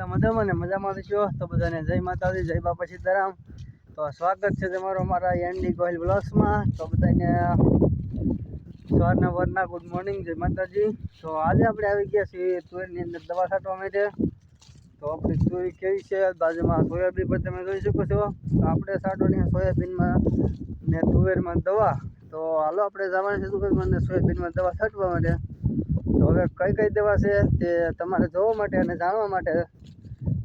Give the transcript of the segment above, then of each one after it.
બધા મજામાં ને મજામાં છો? તો બધાને જય માતાજી, જય બાપા સીતારામ. તો સ્વાગત છે તમારું અમારા એનડી ગોહિલ બ્લોગ્સમાં તો બધાને સવારના વરના ગુડ મોર્નિંગ જય માતાજી. તો આજે આપણે આવી ગયા છીએ તુવેરની અંદર દવા છાંટવા માટે. તો આપણી તુરી કેવી છે? બાજુમાં સોયાબીન પર તમે જોઈ શકો છો. આપણે છાંટવાની સોયાબીનમાં ને તુવેરમાં દવા. તો હાલો આપણે જવાનું છે તુવેરમાં સોયાબીનમાં દવા છાંટવા માટે. તો હવે કઈ કઈ દવા છે તે તમારે જોવા માટે અને જાણવા માટે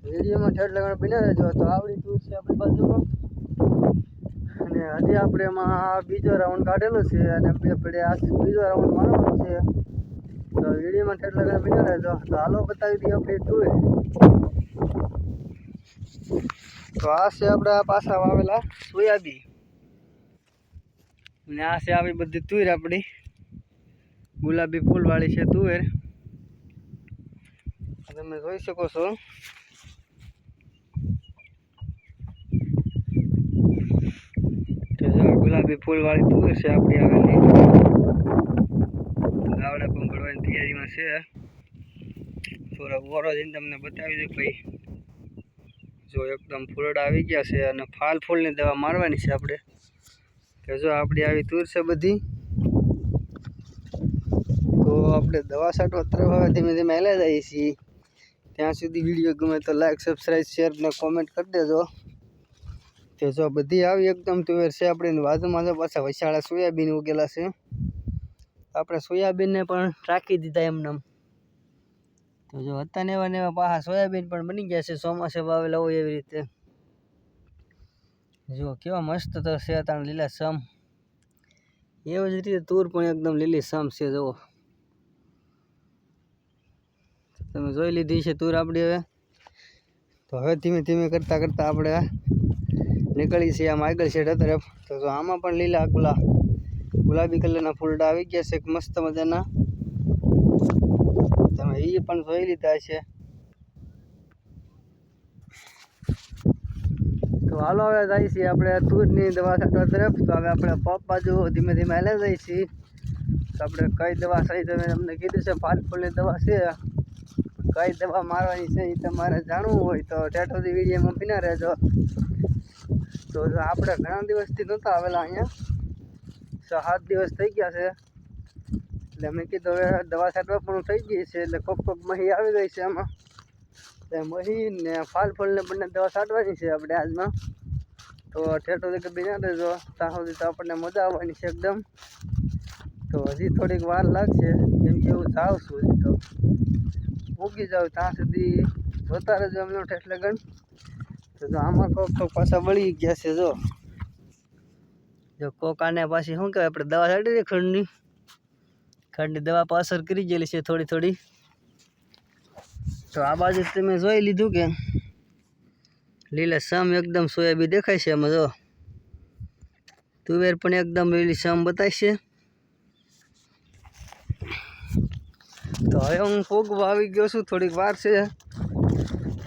વિડીયોમાં ઠેઠ લગાડ બની રહેજો. તો આવડી ટૂર છે આપણી બાજુમાં. અને હજી આપણે એમાં બીજો રાઉન્ડ કાઢેલો છે અને આપણે આ બીજો રાઉન્ડ મારવાનો છે. તો વિડીયોમાં ઠેઠ લગાડ બની રહેજો. તો હાલો બતાવી દઈએ આપણી ટૂર તો આ છે આપણા પાછા વાવેલા સોયાબી અને આ છે આવી બધી તુર આપણી. ગુલાબી ફૂલવાળી છે તુવેર. તમે જોઈ શકો છો તો ગુલાબી ફૂલવાળી તુવેર છે આપણી આવેલી ગાવડા પણ પડવાની તૈયારીમાં છે. થોડા વોરો જઈને તમને બતાવી દઉં ભાઈ. જો એકદમ ફૂલડ આવી ગયા છે અને ફાલ ફૂલની દવા મારવાની છે આપણે. કે જો આપણી આવી તુર છે બધી, તો આપણે દવા છાંટવા તરફ ધીમે ધીમે હેલા જઈએ છીએ. ત્યાં સુધી વીડિયો ગમે તો લાઈક સબસ્ક્રાઈબ શેર ને કોમેન્ટ કરી દેજો. તો જો બધી આવી એકદમ તુવેર છે આપણે બાજુમાં જો પાછા વૈશાળા સોયાબીન ઉગેલા છે. આપણે સોયાબીનને પણ રાખી દીધા એમને તો જો હતા ને એવા ને એવા પાછા સોયાબીન પણ બની ગયા છે, ચોમાસે વાવેલા હોય એવી રીતે. જો કેવા મસ્ત તો છે તાણ લીલા સમ. એવી જ રીતે તૂર પણ એકદમ લીલી સમ છે, જુઓ. તમે જોઈ લીધી છે તૂર આપણી હવે. તો હવે ધીમે ધીમે કરતાં કરતાં આપણે નીકળી છીએ આમ આગળ છે તરફ તો આમાં પણ લીલા ગુલા ગુલાબી કલરના ફૂલડા આવી ગયા છે. મસ્ત મજાના. તમે એ પણ જોઈ લીધા છે. તો હાલો હવે જઈએ છીએ આપણે તૂરની દવા છાંટવા તરફ તો હવે આપણે પપ બાજુ ધીમે ધીમે હાલે જઈએ છીએ તો આપણે કઈ દવા સહી તમે તમને કીધું છે. ફાલ ફૂલની દવા છે. કઈ દવા મારવાની છે એ તમારે જાણવું હોય તો ટેટોથી વિડીયોમાં બિના રહેજો. તો આપણે ઘણા દિવસથી નહોતા આવેલા અહીંયા. સાત દિવસ થઈ ગયા છે. એટલે મેં કીધું હવે દવા છાંટવા પણ થઈ ગઈ છે, એટલે કોક કોક મહી આવી ગઈ છે એમાં એટલે મહી ને ફાલ ફૂલને બંને દવા છાંટવાની છે આપણે આજમાં તો ઠેઠ કે બિના રહેજો. ત્યાં સુધી તો આપણને મજા આવવાની છે એકદમ. તો હજી થોડીક વાર લાગશે. કેમ કે હું જાઉં છું હજી તો. ઉગી જાઉં ત્યાં સુધી. જોતા રહેજો એમનો ઠેઠ લગન. તો આમાં કોક કોક પાછા બળી ગયા છે, જો. જો કોક આને પાછી શું કહેવાય, આપણે દવા છાંટી દઈએ ખંડની. ખંડની દવા પાછળ કરી ગયેલી છે થોડી થોડી. તો આ બાજુ તમે જોઈ લીધું કે લીલા સમ એકદમ સોયાબી દેખાય છે એમાં જો. તુવેર પણ એકદમ લીલી સમ બતાય છે. તો હવે હું ફૂગ આવી ગયો છું, થોડીક વાર છે.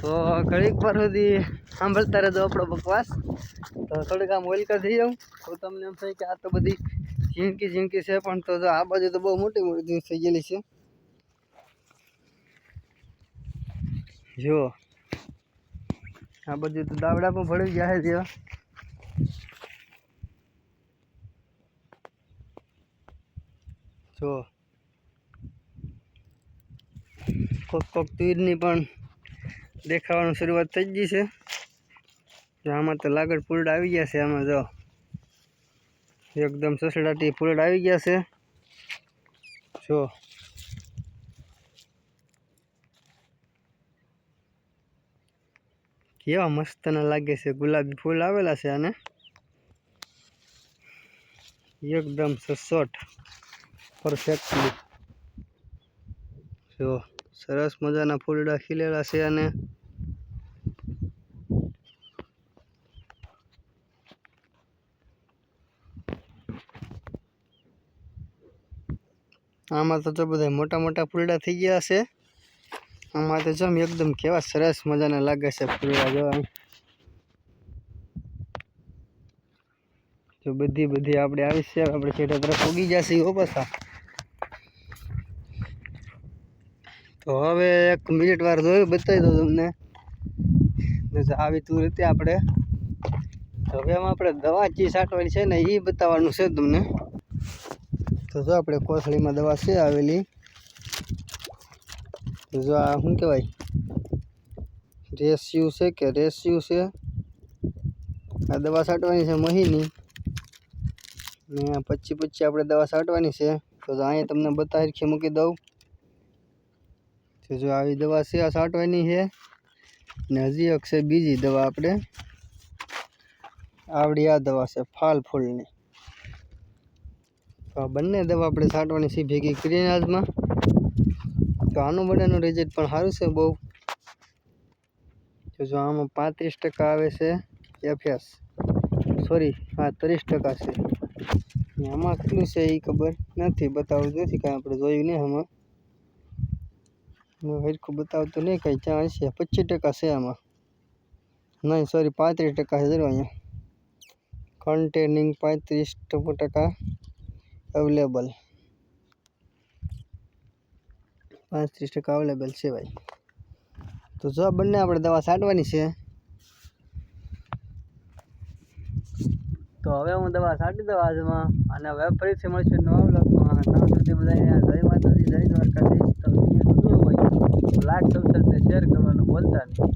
તો ઘડીક વાર સુધી સાંભળતા રહેજો આપણો બકવાસ. તો થોડીક આમ ઓલકા થઈ જાઉં. તો તમને એમ થાય કે આ તો બધી ઝીણકી ઝીણકી છે, પણ તો આ બાજુ તો બહુ મોટી મોટી થઈ ગયેલી છે. જો, આ બધું તો દાવડા પણ ભળી ગયા છે જો, કોક કોક તીરની પણ દેખાવાનું શરૂઆત થઈ ગઈ છે. આમાં તો લાગડ ફૂલડા આવી ગયા છે આમાં જો. એકદમ સસડાટી ફૂલડા આવી ગયા છે. જો. કેવા મસ્તના લાગે છે ગુલાબી ફૂલ આવેલા છે આને. એકદમ સચોટ પરફેક્ટલી. જો, સરસ મજાના ફૂલડા ખીલેલા છે અને આમાં તો જો બધા મોટા મોટા ફૂલડા થઈ ગયા છે. આમાં તો જમ એકદમ કેવા સરસ મજાના લાગે છે ફૂલડા જો તો બધી બધી આપણે આવી છે આપણે છેટા તરફ ઉગી જશે એવો પાછા. તો હવે એક મિનિટ વાર જોયું, બતાવી દઉં તમને. આવી તું રીતે આપણે. હવે એમાં આપણે દવા ચી છાંટવાની છે ને એ બતાવવાનું છે તમને. તો જો આપણે કોથળીમાં દવા છે આવેલી. તો જો આ શું કહેવાય? રેસ્યુ છે કે રેસ્યુ છે? આ દવા છાંટવાની છે મહીની. ને પછી પછી આપણે દવા છાંટવાની છે. તો જો અહીંયા તમને બતા હરખી મૂકી દઉં. તો જો આવી દવા છે આ છાંટવાની છે. ને હજી એક છે બીજી દવા આપણે. આવડી આ દવા છે ફાલ ફૂલની. તો આ બંને દવા આપણે છાંટવાની છે, ભેગી કરીને આજમાં. તો આનું બધાનું રિઝલ્ટ પણ સારું છે બહુ. તો જો આમાં પાંત્રીસ ટકા આવે છે એફએસ સોરી હા, ત્રીસ ટકા છે. આમાં કેટલું છે એ ખબર નથી બતાવતું નથી, કાંઈ આપણે જોયું નહીં આમાં. હરખું બતાવતું નહીં, કાંઈ ત્યાં હશે. પચીસ ટકા છે આમાં. નહીં સોરી પાંત્રીસ ટકા છે જરૂર અહીંયા. કન્ટેનિંગ પાંત્રીસ ટકા. અવેલેબલ પાંત્રીસ ટકા અવેલેબલ છે ભાઈ. તો જો બંને આપણે દવા છાંટવાની છે. તો હવે હું દવા છાંટી દઉં આજમાં અને હવે ફરીથી મળશે નવા બ્લોગમાં ત્યાં સુધી બધાને જય માતાજી, જય દ્વારકાધીશ. લાઈક સબસ્ક્રાઈબ શેર કરવાનું બોલતા નહીં.